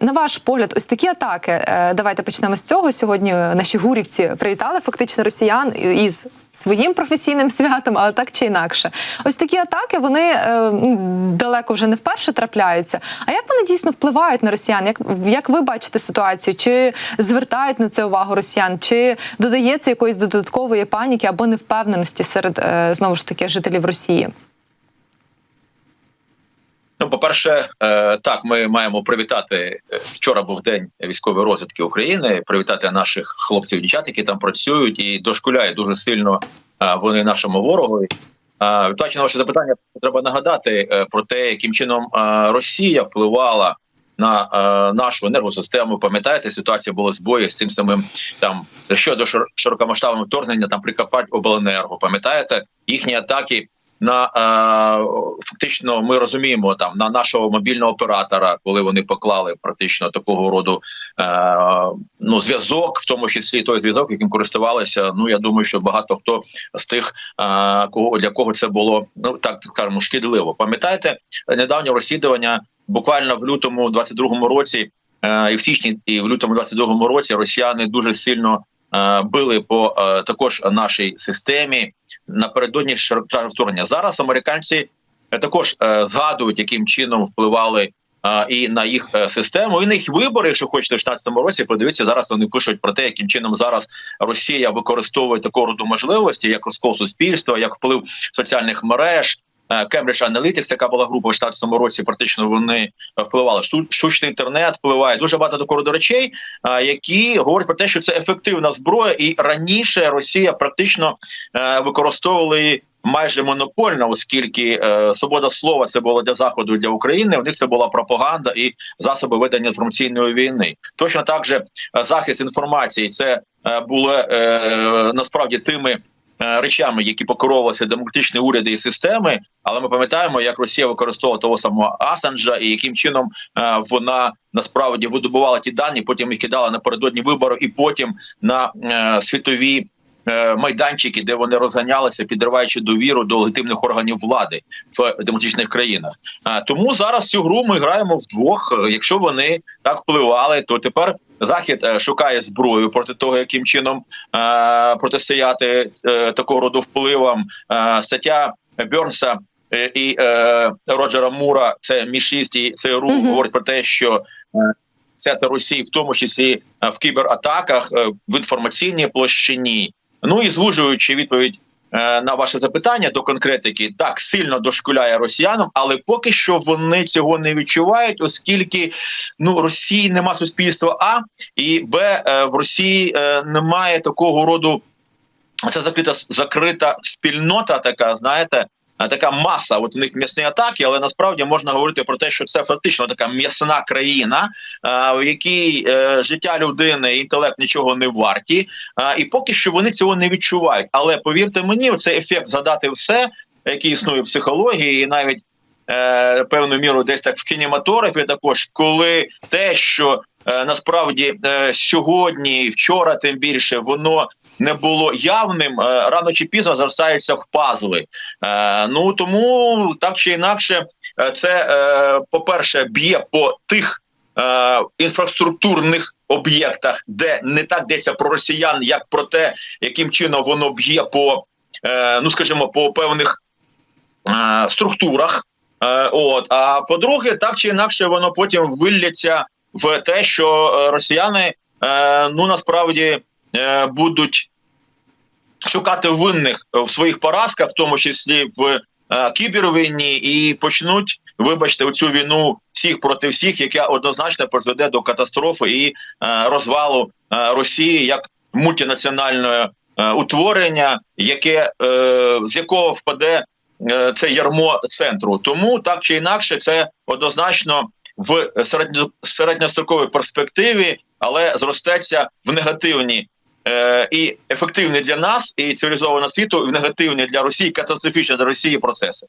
на ваш погляд, ось такі атаки. е, Давайте почнемо з цього. Сьогодні наші гурівці привітали фактично росіян із своїм професійним святом, але так чи інакше. Ось такі атаки вони е, ну, далеко вже не вперше трапляються. А як вони дійсно впливають на росіян? Як, як ви бачите ситуацію? Чи звертають на це увагу росіян? Чи додається якоїсь додаткової паніки або невпевненості серед е, знову ж таки жителів Росії? Ну, по-перше, е, так, ми маємо привітати. е, Вчора був день військової розвідки України. Привітати наших хлопців, дівчат, які там працюють, і дошкуляє дуже сильно е, вони нашому ворогу. Відповідаючи на ваше запитання, треба нагадати про те, яким чином Росія впливала на нашу енергосистему. Пам'ятаєте, ситуація була збої з тим самим там щодо шир- широкомасштабного вторгнення, там Прикарпать обленерго. Пам'ятаєте їхні атаки на е, фактично ми розуміємо там на нашого мобільного оператора, коли вони поклали практично такого роду е, ну зв'язок, в тому числі той зв'язок, яким користувалися. Ну я думаю, що багато хто з тих, е, кого для кого це було ну так скажемо, шкідливо. Пам'ятаєте недавнє розслідування буквально в лютому 22-му році. е, І в січні, і в лютому 22-му році росіяни дуже сильно е, били по е, також нашій системі напередодні широкого вторгнення. Зараз американці е, також е, згадують, яким чином впливали е, і на їх систему, і на їх вибори, якщо хочете, в 16-му році. Подивіться, зараз вони пишуть про те, яким чином зараз Росія використовує такого роду можливості, як розкол суспільства, як вплив соціальних мереж. Е, Cambridge Analytics, яка була група в 16-му році, практично вони е, впливали. Шту- Штучний інтернет впливає дуже багато такого речей, е, які говорять про те, що це ефективна зброя, і раніше Росія практично використовували майже монопольно, оскільки свобода слова це було для заходу для України. В них це була пропаганда і засоби ведення інформаційної війни. Точно так же захист інформації це було насправді тими. Е, Речами, які покеровувалися демократичні уряди і системи, але ми пам'ятаємо, як Росія використовувала того самого Асанжа і яким чином е, вона насправді видобувала ті дані, потім їх кидала напередодні виборів, і потім на е, світові майданчики, де вони розганялися, підриваючи довіру до легітимних органів влади в демократичних країнах. Е, Тому зараз цю гру ми граємо вдвох. Е, Якщо вони так впливали, то тепер захід е, шукає зброю проти того, яким чином е, протистояти е, такого роду впливам. Е, Стаття Бьорнса е, і е, Роджера Мура, це Мі 6 і ЦРУ, Мгм. говорить про те, що е, це Росії, в тому числі е, в кібератаках, е, в інформаційній площині. Ну і звужуючи відповідь е, на ваше запитання до конкретики, так сильно дошкуляє росіянам, але поки що вони цього не відчувають, оскільки ну Росії нема суспільства, а і Б е, в Росії е, немає такого роду. Це закрита закрита спільнота, така знаєте. Е, Така маса, от у них м'ясні атаки, але насправді можна говорити про те, що це фактично така м'ясна країна, е, в якій е, життя людини і інтелект нічого не варті, і поки що вони цього не відчувають. Але повірте мені, цей ефект задати все, який існує в психології, і навіть певною мірою десь так в кінематографі, також коли те, що насправді сьогодні, вчора, тим більше, воно не було явним, е, рано чи пізно зростаються в пазли. Е, ну тому так чи інакше, е, це по перше б'є по тих інфраструктурних об'єктах, де не так йдеться про росіян, як про те, яким чином воно б'є по ну скажімо, по певних структурах. От а по-друге, так чи інакше, воно потім вилляться в те, що росіяни ну насправді будуть шукати винних в своїх поразках, в тому числі в е, кібервійні, і почнуть, вибачте, оцю війну всіх проти всіх, яка однозначно призведе до катастрофи і е, розвалу е, Росії як мультинаціонального е, утворення, яке е, з якого впаде е, це ярмо центру. Тому так чи інакше, це однозначно в середньо, середньостроковій перспективі, але зростеться в негативні е, і ефективні для нас і цивілізованого світу, і негативні для Росії, катастрофічні для Росії процеси.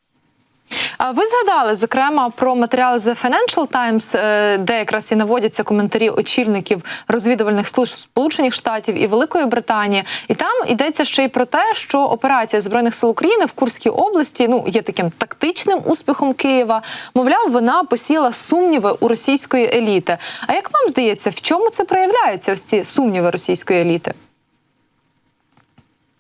Ви згадали зокрема про матеріали The Financial Times, е, де якраз і наводяться коментарі очільників розвідувальних служб Сполучених Штатів і Великої Британії. І там йдеться ще й про те, що операція збройних сил України в Курській області ну є таким тактичним успіхом Києва. Мовляв, вона посіяла сумніви у російської еліти. А як вам здається, в чому це проявляється? Ось ці сумніви російської еліти?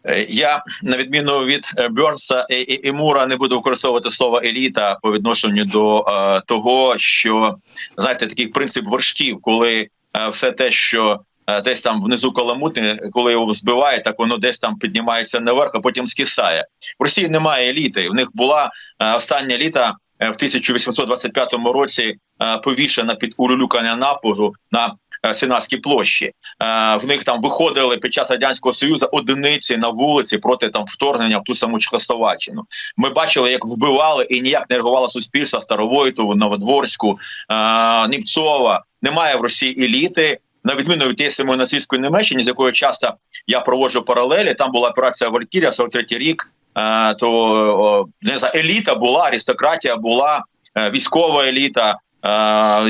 Е, Я на відміну від е, Бьорнса і, і, і Мура не буду використовувати слово еліта по відношенню до е, того, що знаєте, такий принцип вершків, коли е, все те, що е, десь там внизу каламутне, коли його збиває, так воно десь там піднімається наверх, а потім скисає. В Росії немає еліти. В них була е, остання еліта е, в 1825 році е, повішена під улюлюкання напору на Сенатській площі. Е, В них там виходили під час радянського союзу одиниці на вулиці проти там вторгнення в ту саму Чехословаччину. Ми бачили, як вбивали і ніяк не реагувало суспільство Старовойтову, Новодворську, е, Німцова. Немає в Росії еліти. На відміну від тієї самої нацистської Німеччини, з якою часто я проводжу паралелі, там була операція Валькірія, 43 рік. е, То не знаю, еліта була, аристократія була, е, військова еліта. е,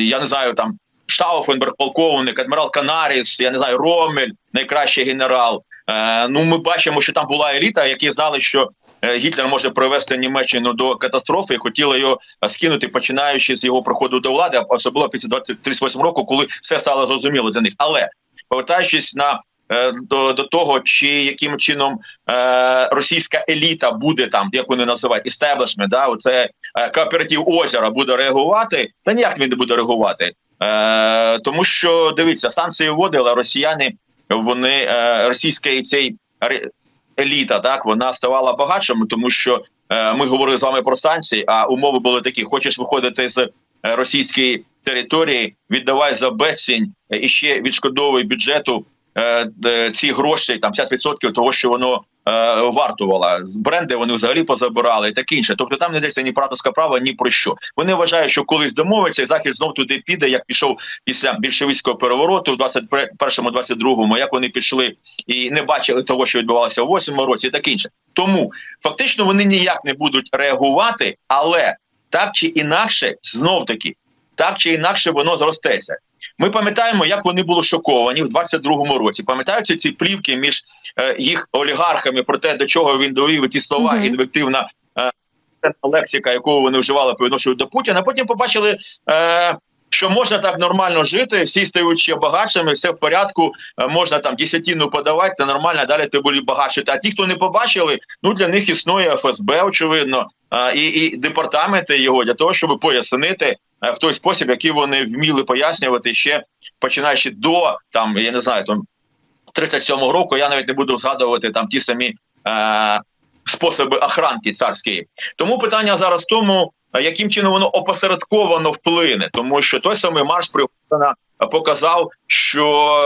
Я не знаю, там Штауфенберг, полковник, адмірал Канаріс, я не знаю, Ромель, найкращий генерал. Е, Ну, ми бачимо, що там була еліта, які знали, що е, Гітлер може привести Німеччину до катастрофи, і хотіли його е, скинути, починаючи з його приходу до влади, особливо після 38 року, коли все стало зрозуміло для них. Але повертаючись на е, до, до того, чи яким чином е, російська еліта буде там, як вони називають, істеблішмент, да, оце е, кооператив озера буде реагувати, та ніяк він не буде реагувати. Е, тому що дивіться, санкції вводили, росіяни вони е, російська цей еліта, так вона ставала багатшими, тому що е, ми говорили з вами про санкції, а умови були такі: хочеш виходити з е, російської території, віддавай за безцінь е, і ще відшкодовуй бюджету ці гроші, там 50% того, що воно е, вартувало. З бренди вони взагалі позабирали і таке інше. Тобто там не йдеться ні про авторське ні про що. Вони вважають, що колись домовиться, і захід знов туди піде, як пішов після більшовицького перевороту в 21-му, 22-му, як вони пішли і не бачили того, що відбувалося в 8-му році, і таке інше. Тому фактично вони ніяк не будуть реагувати, але так чи інакше, знов таки, так чи інакше воно зростеться. Ми пам'ятаємо, як вони були шоковані в 22-му році. Пам'ятаються ці плівки між е, їх олігархами про те, до чого він довів і ті слова, Мгм. інвективна е, лексика, яку вони вживали по відношенню до Путіна. Потім побачили. Е, що можна так нормально жити, всі стають ще багатшими, все в порядку, е, можна там десятину подавати, це нормально, далі ти будеш багатше. А ті, хто не побачили, ну для них існує ФСБ, очевидно, е, і, і департаменти його для того, щоб пояснити в той спосіб, який вони вміли пояснювати ще починаючи до там, я не знаю, там 37-го року. Я навіть не буду згадувати там ті самі е, способи охранки царської. Тому питання зараз в тому, яким чином воно опосередковано вплине, тому що той самий марш Пригожина показав, що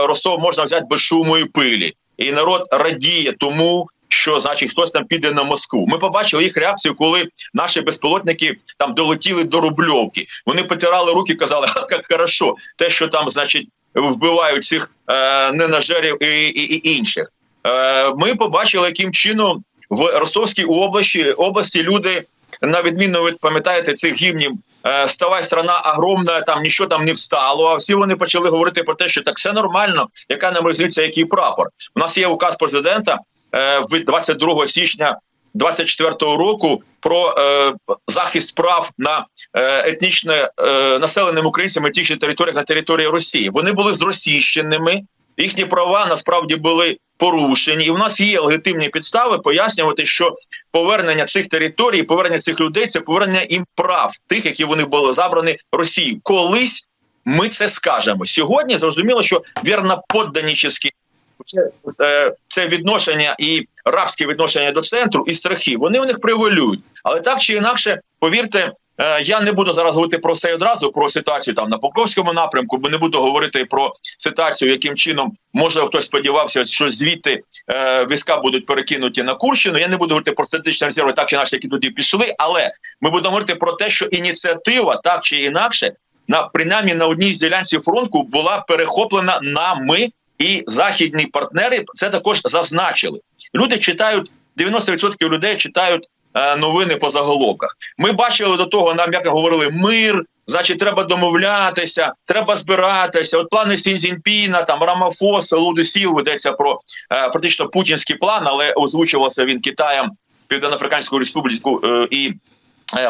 Ростов можна взяти без шуму і пилі, і народ радіє тому. Що значить хтось там піде на Москву? Ми побачили їх реакцію, коли наші безпілотники там долетіли до Рубльовки. Вони потирали руки, казали, як хорошо, те, що там, значить, вбивають цих е, ненажерів і, і, і інших. Е, ми побачили, яким чином в Ростовській області області люди на відміну від пам'ятаєте цих гімнів е, «Ставай, страна огромна», там нічого там не встало. А всі вони почали говорити про те, що так все нормально, яка нам різниця, який прапор. У нас є указ президента від 22 січня. 24-го року про е, захист прав на е, етнічне е, населеним українцями етнічних територіях на території Росії. Вони були зросійщеними, їхні права насправді були порушені, і в нас є легітимні підстави пояснювати, що повернення цих територій, повернення цих людей це повернення їм прав, тих, які вони були забрані Росією. Колись ми це скажемо сьогодні. Зрозуміло, що вірноподданічні це, це, це відношення і рабське відношення до центру і страхи. Вони в них превалюють. Але так чи інакше, повірте. е, Я не буду зараз говорити про це одразу, про ситуацію там на Покровському напрямку, бо не буду говорити про ситуацію, яким чином може хтось сподівався, що звідти е, війська будуть перекинуті на Курщину. Я не буду говорити про стратегічні резерви, так чи інакше, які туди пішли. Але ми будемо говорити про те, що ініціатива так чи інакше, на принаймні на одній з ділянці фронту була перехоплена нами, і західні партнери це також зазначили. Люди читають 90% людей читають е, новини по заголовках. Ми бачили до того, нам як говорили мир. Значить, треба домовлятися, треба збиратися. От плани Сінзінпіна, там Рамафоса, Лудисів ведеться про е, практично путінський план, але озвучувався він Китаєм, Південно-Африканську Республіку е, і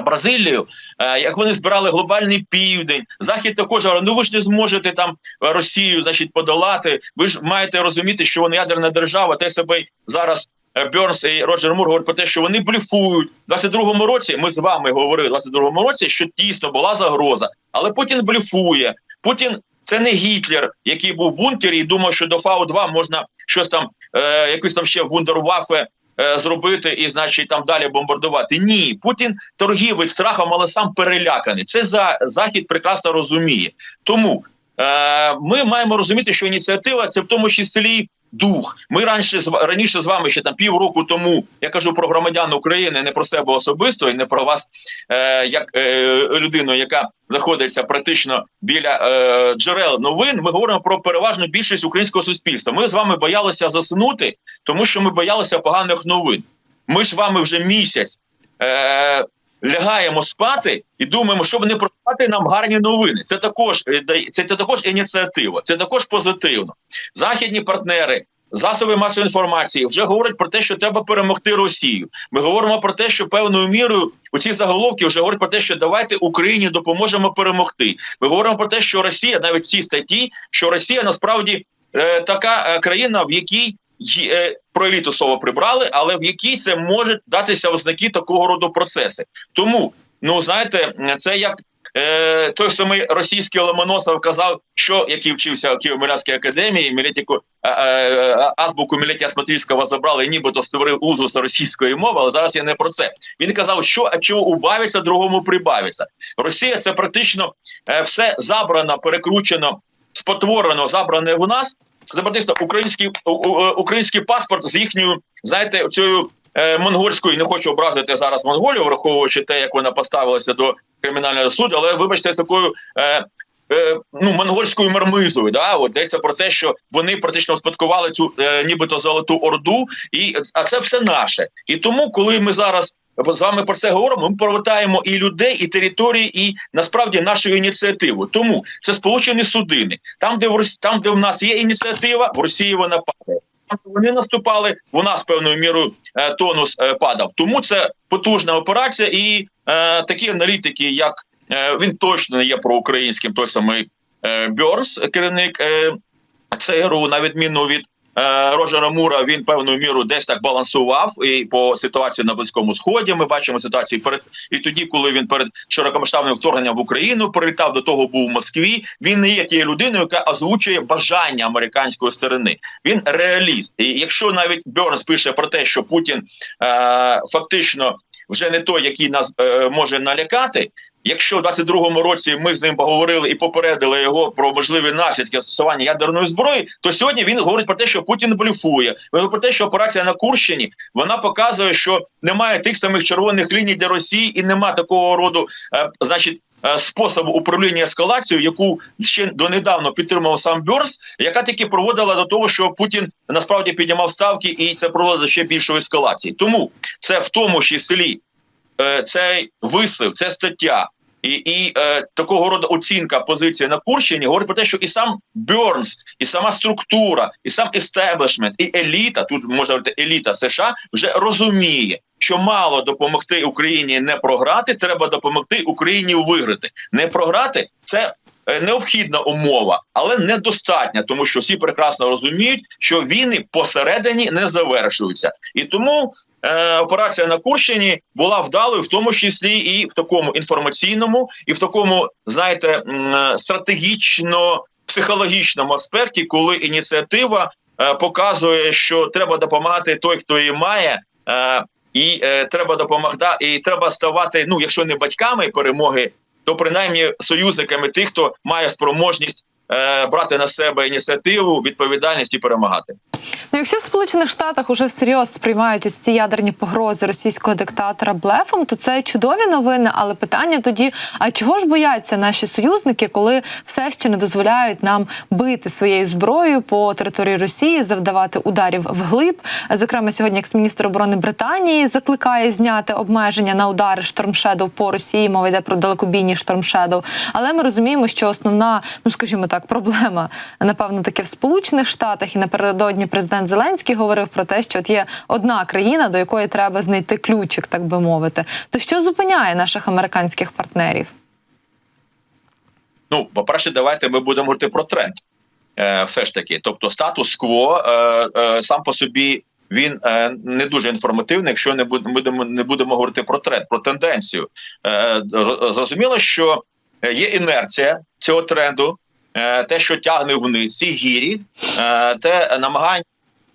Бразилію. Е, як вони збирали глобальний південь, захід також говорив, ну ви ж не зможете там Росію, значить, подолати. Ви ж маєте розуміти, що вони ядерна держава, те себе зараз. е, Бьорнс і Роджер Мур говорять про те, що вони блефують. У 22-му році ми з вами говорили в 22-му році, що дійсно була загроза, але Путін блефує. Путін це не Гітлер, який був в бункері і думав, що до Фау-2 можна щось там, е, якусь там ще вундервафе е, зробити і, значить, там далі бомбардувати. Ні, Путін торгівець страхом, але сам переляканий. Це за захід прекрасно розуміє. Тому е, ми маємо розуміти, що ініціатива це в тому числі. Дух, ми раніше раніше з вами ще там півроку тому. Я кажу про громадян України, не про себе особисто і не про вас, е, як е, людину, яка знаходиться практично біля е, джерел новин. Ми говоримо про переважну більшість українського суспільства. Ми з вами боялися заснути, тому що ми боялися поганих новин. Ми ж вами вже місяць е, лягаємо спати і думаємо, щоб не проспати нам гарні новини. Це також е, це, це також ініціатива, це також позитивно. Західні партнери. Засоби масової інформації вже говорять про те, що треба перемогти Росію. Ми говоримо про те, що певною мірою у ці заголовки вже говорять про те, що давайте Україні допоможемо перемогти. Ми говоримо про те, що Росія навіть в цій статті, що Росія насправді е, така е, країна, в якій про еліту слово прибрали, але в якій це може датися в знаки такого роду процеси. Тому, ну знаєте, це як. Е, той самий російський Ломоносов казав, що який вчився в Києво-Милянській академії, Мілетіку е, е, азбуку Мілетія Смотрівського забрали, нібито створив узус російської мови, але зараз я не про це. Він казав, що а чого убавиться, другому прибавиться. Росія це практично е, все забрано, перекручено, спотворено, забране в нас. Це український у- український паспорт з їхньою, знаєте, цією е, монгольською, не хочу образити зараз Монголію, враховуючи те, як вона поставилася до кримінального суду, але вибачте, з такою. Е, Ну, монгольською мармизою, да, йдеться про те, що вони практично успадкували цю е, нібито золоту орду, і а це все наше. І тому, коли ми зараз з вами про це говоримо, ми повертаємо і людей, і території, і насправді нашу ініціативу. Тому це сполучені судини. Там, де в Рос... там, де в нас є ініціатива, в Росії вона падає. Там, вони наступали, в нас певною мірою е, тонус е, падав. Тому це потужна операція, і е, такі аналітики, як він точно не є проукраїнським, той самий е, Бьорнс, керівник е, ЦРУ, на відміну від е, Роджера Мура, він певною мірою десь так балансував і по ситуації на близькому сході. Ми бачимо ситуацію перед і тоді, коли він перед широкомасштабним вторгненням в Україну прилітав до того, був в Москві. Він не є тією людиною, яка озвучує бажання американської сторони. Він реаліст. І якщо навіть Бьорнс пише про те, що Путін е, фактично вже не той, який нас е, може налякати. Якщо в 22-му році ми з ним поговорили і попередили його про можливі наслідки застосування ядерної зброї, то сьогодні він говорить про те, що Путін блюфує. Він про те, що операція на Курщині вона показує, що немає тих самих червоних ліній для Росії і немає такого роду, е, значить. е, Способу управління ескалацією, яку ще донедавно підтримував сам Бьорс, яка таки проводила до того, що Путін насправді піднімав ставки, і це проводило ще більшої ескалації. Тому це в тому числі е, цей вислів, це стаття. І, і е, такого роду оцінка позиції на Курщині говорить про те, що і сам Бьорнс, і сама структура, і сам естеблішмент, і еліта, тут можна говорити еліта США, вже розуміє, що мало допомогти Україні не програти, треба допомогти Україні виграти. Не програти це е, необхідна умова, але недостатня, тому що всі прекрасно розуміють, що війни посередині не завершуються, і тому е, операція на Курщині була вдалою, в тому числі і в такому інформаційному, і в такому, знаєте, е, стратегічно психологічному аспекті, коли ініціатива е, показує, що треба допомагати той, хто її має. І е, треба допомогти, і треба ставати, ну якщо не батьками перемоги, то принаймні союзниками тих, хто має спроможність брати на себе ініціативу, відповідальність і перемагати. Ну, якщо в Сполучених Штатах уже всерйоз сприймають ось ці ядерні погрози російського диктатора блефом, то це чудові новини. Але питання тоді: а чого ж бояться наші союзники, коли все ще не дозволяють нам бити своєю зброєю по території Росії, завдавати ударів вглиб? Зокрема, сьогодні екс-міністр оборони Британії закликає зняти обмеження на удари штормшедов по Росії. Мова йде про далекобійні штормшедов. Але ми розуміємо, що основна, ну скажімо так, проблема напевно таки в Сполучених Штатах і напередодні президент Зеленський говорив про те, що от є одна країна, до якої треба знайти ключик, так би мовити. То що зупиняє наших американських партнерів? Ну, по-перше, давайте ми будемо говорити про тренд. Е, все ж таки. Тобто, статус-кво е, е, сам по собі він е, не дуже інформативний, якщо не будемо не будемо говорити про тренд, про тенденцію. Е, зрозуміло, що є інерція цього тренду, е, те, що тягне вниз ці гірі, е, те намагання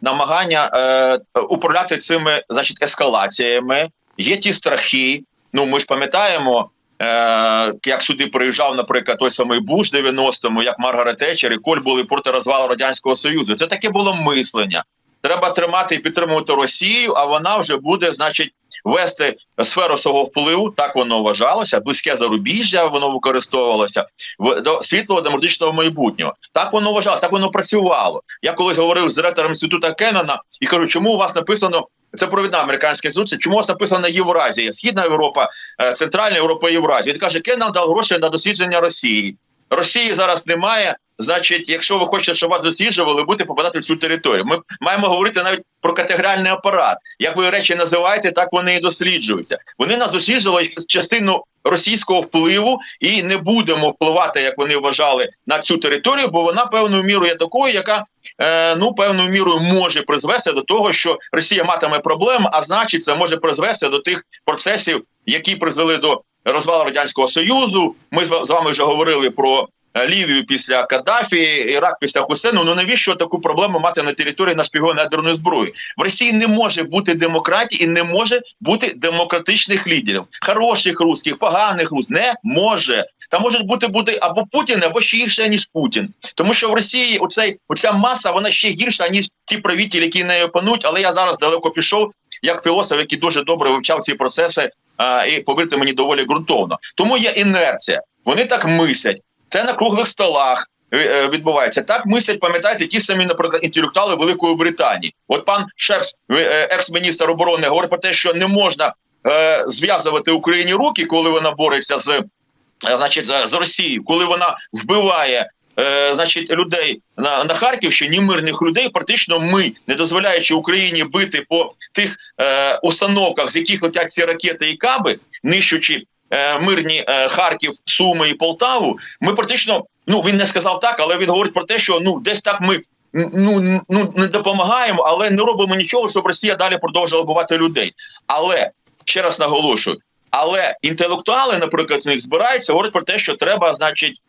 намагання е, управляти цими значить ескалаціями. Є ті страхи. Ну ми ж пам'ятаємо, е, як сюди приїжджав, наприклад, той самий Буш 90-му, як Маргарет Тетчер і Коль були проти розвалу радянського союзу. Це таке було мислення. Треба тримати і підтримувати Росію, а вона вже буде, значить, вести сферу свого впливу. Так воно вважалося. Близьке зарубіжжя воно використовувалося в до світлого демократичного майбутнього. Так воно вважалося, так воно працювало. Я колись говорив з директором інституту Кеннона і кажу, чому у вас написано це провідна американська інституція, чому у вас написано Євразія, Східна Європа, е, Центральна Європа, Євразія. Він каже, Кеннон дав гроші на дослідження Росії. Росії зараз немає. Значить, якщо ви хочете, щоб вас досліджували, будете попадати в цю територію. Ми маємо говорити навіть про категоріальний апарат. Як ви речі називаєте, так вони і досліджуються. Вони нас досліджували частину російського впливу, і не будемо впливати, як вони вважали, на цю територію, бо вона певною мірою є такою, яка е, ну певною мірою може призвести до того, що Росія матиме проблеми, а значить, це може призвести до тих процесів, які призвели до розвалу радянського союзу. Ми з ва- з вами вже говорили про. е, Лівію після Каддафі, Ірак після Хусену. Ну навіщо таку проблему мати на території нашпігованої ядерної зброї? В Росії не може бути демократії і не може бути демократичних лідерів, хороших русських, поганих русських. не може. Там може бути бути або Путін, або ще гірше ніж Путін, тому що в Росії оцей оця маса вона ще гірша ніж ті правителі, які нею панують. Але я зараз далеко пішов як філософ, який дуже добре вивчав ці процеси. А, і повірте мені доволі ґрунтовно. Тому є інерція. Вони так мислять. Це на круглих столах е, е, відбувається. Так мислять, пам'ятаєте, ті самі, наприклад, інтелектуали Великої Британії. От пан Шепс, е, екс-міністр оборони, говорить про те, що не можна е, зв'язувати Україні руки, коли вона бореться з, е, значить, за, Росією, коли вона вбиває. Е, Значить, людей на, на Харківщині, мирних людей, практично ми, не дозволяючи Україні бити по тих е, установках, з яких летять ці ракети і каби, нищучи е, мирні е, Харків, Суми і Полтаву, ми практично, ну він не сказав так, але він говорить про те, що ну десь так ми ну, ну не допомагаємо, але не робимо нічого, щоб Росія далі продовжувала вбивати людей. Але ще раз наголошую. Але інтелектуали, наприклад, з них збираються, говорять про те, що треба, значить,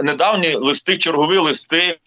недавні листи, чергові листи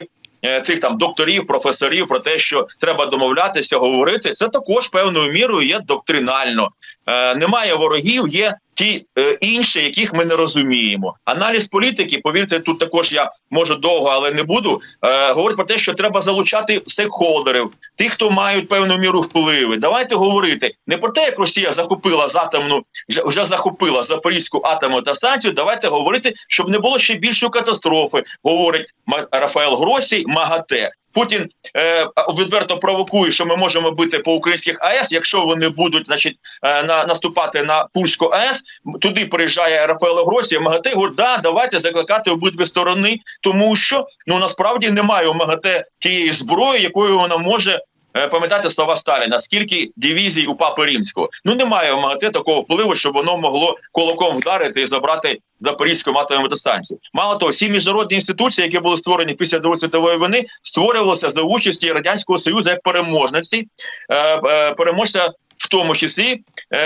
е, цих там докторів, професорів про те, що треба домовлятися, говорити. Це також певною мірою є доктринально. Е, немає ворогів, є ті е, інші, яких ми не розуміємо. Аналіз політики, повірте, тут також я можу довго, але не буду. Е, говорить про те, що треба залучати стейкхолдерів, тих, хто мають певну міру впливи. Давайте говорити не про те, як Росія захопила з атомну, вже, вже захопила Запорізьку атомну та станцію. Давайте говорити, щоб не було ще більшої катастрофи. Говорить Рафаел Гросій, МАГАТЕ. Путін е, відверто провокує, що ми можемо бити по українських АЕС, якщо вони будуть, значить, е, на наступати на Пульську АЕС. Туди приїжджає Рафаело Гросі, МАГАТЕ говорить, да, давайте закликати обидві сторони, тому що ну насправді немає у МАГАТЕ тієї зброї, якою вона може. Е, Пам'ятати слова Сталіна, скільки дивізій у Папи Римського. Ну немає у МАГАТЕ такого впливу, щоб воно могло кулаком вдарити і забрати Запорізьку атомну мотостанцію. Мало того, всі міжнародні інституції, які були створені після Другої світової війни, створювалися за участі радянського союзу як переможниці, е, е, переможця. В тому числі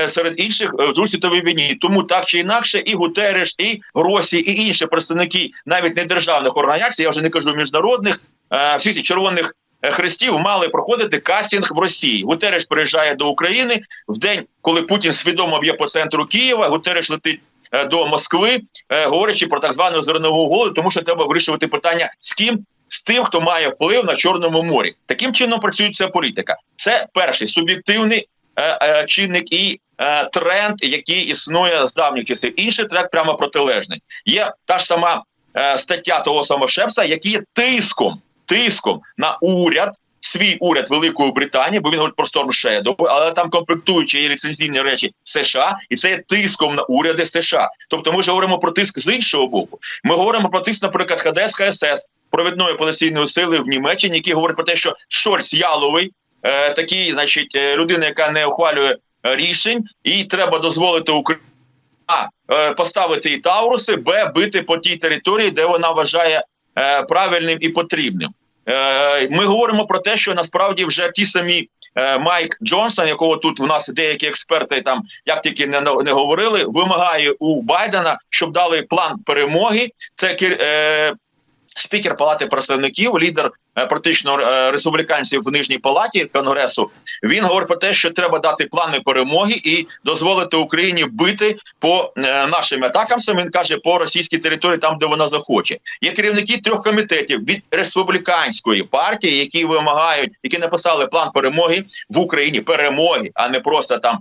серед інших в Другій світовій війні, тому так чи інакше, і Гутереш, і Гросі, і інші представники навіть не державних організацій, я вже не кажу міжнародних, всіх червоних хрестів мали проходити кастинг в Росії. Гутереш приїжджає до України в день, коли Путін свідомо б'є по центру Києва. Гутереш летить е, до Москви, е, говорячи про так звану зернову угоду, тому що треба вирішувати питання з ким. З тим, хто має вплив на Чорному морі, таким чином працює ця політика. Це перший суб'єктивний е, е, чинник і е, тренд, який існує з давніх часів. Інший тренд прямо протилежний. Є та ж сама е, стаття того самого Шепса, який є тиском, тиском на уряд. Свій уряд Великої Британії, бо він говорить про Storm Shadow, але там комплектуючі і ліцензійні речі США, і це є тиском на уряди США. Тобто, ми ж говоримо про тиск з іншого боку. Ми говоримо про тиск, наприклад, ХДС ХСС провідної поліційної сили в Німеччині, які говорять про те, що Шольц яловий, е, такий, значить, е, людина, яка не ухвалює е, рішень, і треба дозволити Україні а е, поставити і Тауруси, б бити по тій території, де вона вважає е, правильним і потрібним. Е, Ми говоримо про те, що насправді вже ті самі е, Майк Джонсон, якого тут в нас деякі експерти там як тільки не, не говорили, вимагає у Байдена, щоб дали план перемоги. Це е, спікер Палати представників, лідер е, практично е, республіканців в нижній палаті конгресу. Він говорить про те, що треба дати плани перемоги і дозволити Україні бити по е, нашим атакам. Він каже по російській території, там де вона захоче. Є керівники трьох комітетів від республіканської партії, які вимагають, які написали план перемоги в Україні, перемоги, а не просто там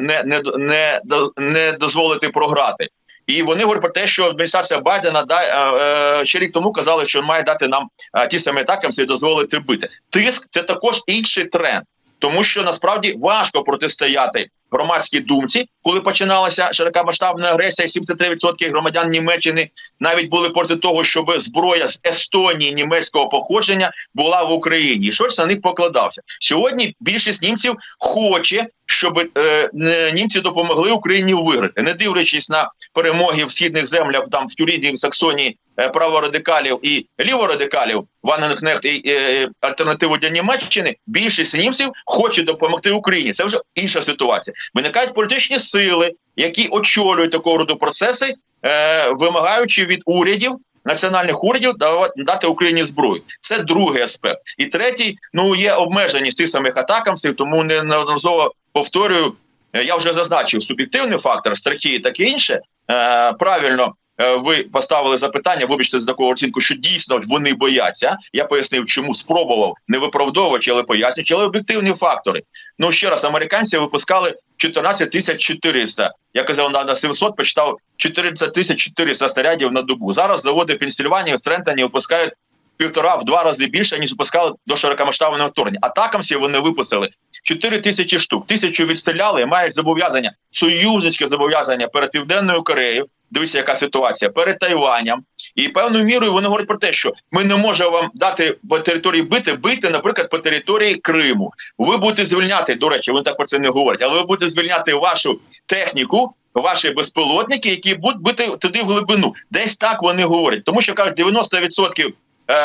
не, не, не, не дозволити програти. І вони говорять про те, що адміністрація Байдена да, е, е, ще рік тому казали, що має дати нам е, ті самі атакамси і дозволити бити. Тиск це також інший тренд, тому що насправді важко протистояти громадській думці, коли починалася широкомасштабна агресія. 73% громадян Німеччини навіть були проти того, щоб зброя з Естонії німецького походження була в Україні. І Шольц на них покладався. Сьогодні більшість німців хоче, щоб е, німці допомогли Україні виграти, не дивлячись на перемоги в східних землях, там в Тюріді, в Саксонії, е, праворадикалів і ліворадикалів, Ваненкнехт і е, альтернативу для Німеччини. Більшість німців хоче допомогти Україні. Це вже інша ситуація. Виникають політичні сили, які очолюють такого роду процеси, е, вимагаючи від урядів. Національних урядів дати Україні зброю. Це другий аспект. І третій, ну є обмеженість тих самих атакамсів, тому не неодноразово повторюю. е, Я вже зазначив суб'єктивний фактор, страхи і таке інше. Е, правильно е, ви поставили запитання, вибачте за таку оцінку, що дійсно вони бояться. Я пояснив, чому спробував не виправдовуючи, але пояснюючи, але об'єктивні фактори. Ну ще раз, американці випускали 14 тисяч 400. Я казав на на 700, почитав 14 тисяч 400 снарядів на добу. Зараз заводи Пенсільванії, в Трентоні випускають півтора в два рази більше ніж випускали до широкомасштабного вторгнення. Атакамсі вони випустили 4 тисячі штук. Тисячу відстріляли, мають зобов'язання, союзницьке зобов'язання перед південною Кореєю. Дивіться, яка ситуація перед Тайванем, і певною мірою вони говорять про те, що ми не можемо вам дати по території бити, бити, наприклад, по території Криму. Ви будете звільняти, до речі, вони так про це не говорять, але ви будете звільняти вашу техніку, ваші безпілотники, які будуть бити туди в глибину. Десь так вони говорять, тому що кажуть, 90% е,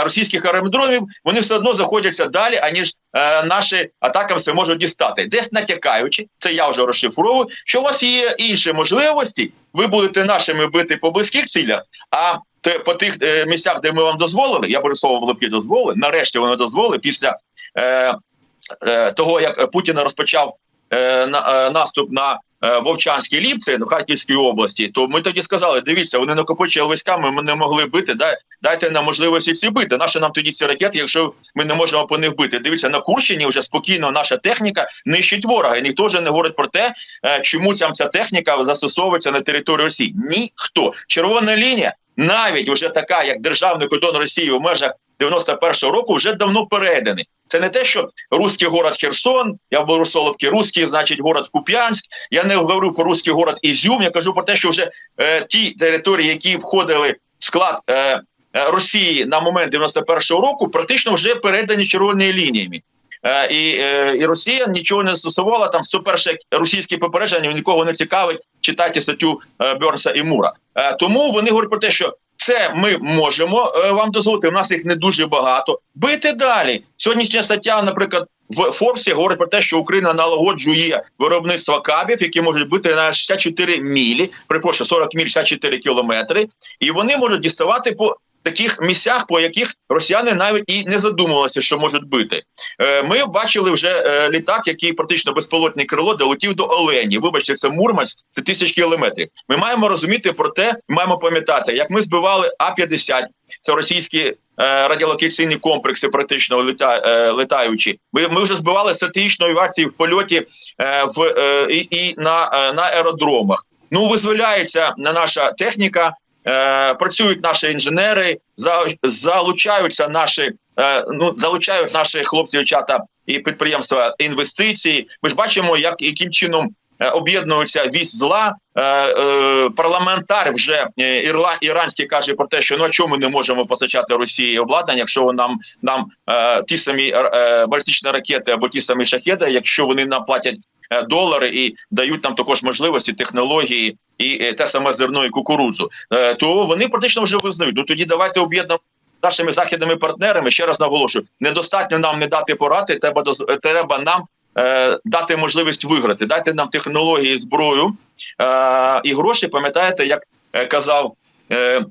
російських аеродромів вони все одно заходяться далі, аніж е, наші атакам все можуть дістати. Десь натякаючи, це я вже розшифровую, що у вас є інші можливості. Ви будете нашими бити по близьких цілях, а те, по тих е, місцях, де ми вам дозволили, я беру слово в лапки дозволили. Нарешті вони дозволили після е, е, того, як Путін розпочав е, на, е, наступ на е, Вовчанські ліпці в Харківській області, то ми тоді сказали: дивіться, вони накопичили військами, ми не могли бити. Дайте нам можливості ці бити. Наші нам тоді ці ракети, якщо ми не можемо по них бити. Дивіться, на Курщині вже спокійно наша техніка нищить ворога. І ніхто вже не говорить про те, е, чому ця, ця техніка застосовується на території Росії. Ніхто. Червона лінія, навіть вже така, як державний кордон Росії у межах 91-го року, вже давно переданий. Це не те, що руський город Херсон, я беру солодкий руський, значить город Куп'янськ. Я не говорю про руський город Ізюм. Я кажу про те, що вже е, ті території, які входили в склад е, е, Росії на момент 91-го року, практично вже передані червоними лініями. Е, і, е, і Росія нічого не застосувала. Там 101 російське попередження нікого не цікавить. Читайте статтю е, Бернса і Мура. Тому вони говорять про те, що це ми можемо вам дозволити. У нас їх не дуже багато. Бити далі. Сьогоднішня стаття, наприклад, в Форбсі говорить про те, що Україна налагоджує виробництво кабів, які можуть бути на 64 мілі, припрошую, 40 міль, 64 кілометри, і вони можуть діставати по таких місцях, по яких росіяни навіть і не задумувалися, що можуть бити. Е, Ми бачили вже е, літак, який практично безпілотне крило долетів до Олені. Вибачте, це Мурманськ, це тисяч кілометрів. Ми маємо розуміти про те, маємо пам'ятати, як ми збивали А-50, це російські е, радіолокаційні комплекси, практично лета, е. Ми, ми вже збивали стратегічну авіацію в польоті в е, і, на, на аеродромах. Ну визволяється на наша техніка. Е, працюють наші інженери, за, залучаються наші е, ну залучають наші хлопці, дівчата і підприємства інвестиції. Ми ж бачимо, як яким чином е, об'єднується вісь зла. Парламентар вже ірла, іранський каже про те, що ну а чому ми не можемо постачати Росії обладнання, якщо нам нам ті самі балістичні ракети або ті самі шахеди, якщо вони нам платять долари і дають нам також можливості, технології і е, те саме зерно і кукурудзу, е, то вони практично вже визнають. Ну тоді давайте об'єднаємо нашими західними партнерами. Ще раз наголошую: недостатньо нам не дати поради, треба треба нам. е, Дати можливість виграти, дайте нам технології, зброю е, і гроші. Пам'ятаєте, як е, казав е,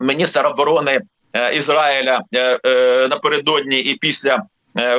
міністр оборони е, Ізраїля е, е, напередодні і після е,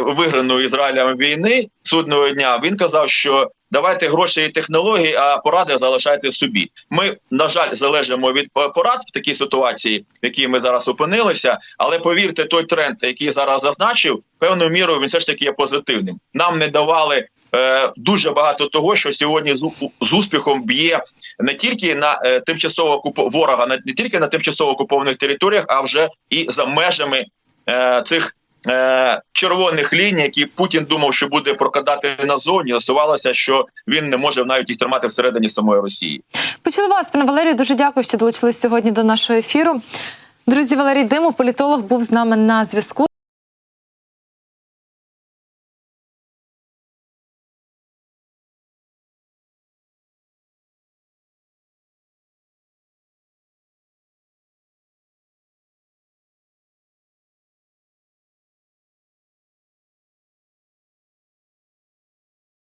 виграної Ізраїлем війни судного дня. Він казав, що давайте гроші і технології, а поради залишайте собі. Ми на жаль залежимо від порад в такій ситуації, в якій ми зараз опинилися. Але повірте, той тренд, який зараз зазначив, певною мірою він все ж таки є позитивним. Нам не давали. е, Дуже багато того, що сьогодні з, успіхом б'є не тільки на е, тимчасово окупо ворога, не тільки на тимчасово окупованих територіях, а вже і за межами е, цих е, червоних ліній, які Путін думав, що буде прокладати назовні. осувалося, що він не може навіть їх тримати всередині самої Росії. Почули вас, пане Валерію. Дуже дякую, що долучились сьогодні до нашого ефіру. Друзі, Валерій Димов, політолог, був з нами на зв'язку.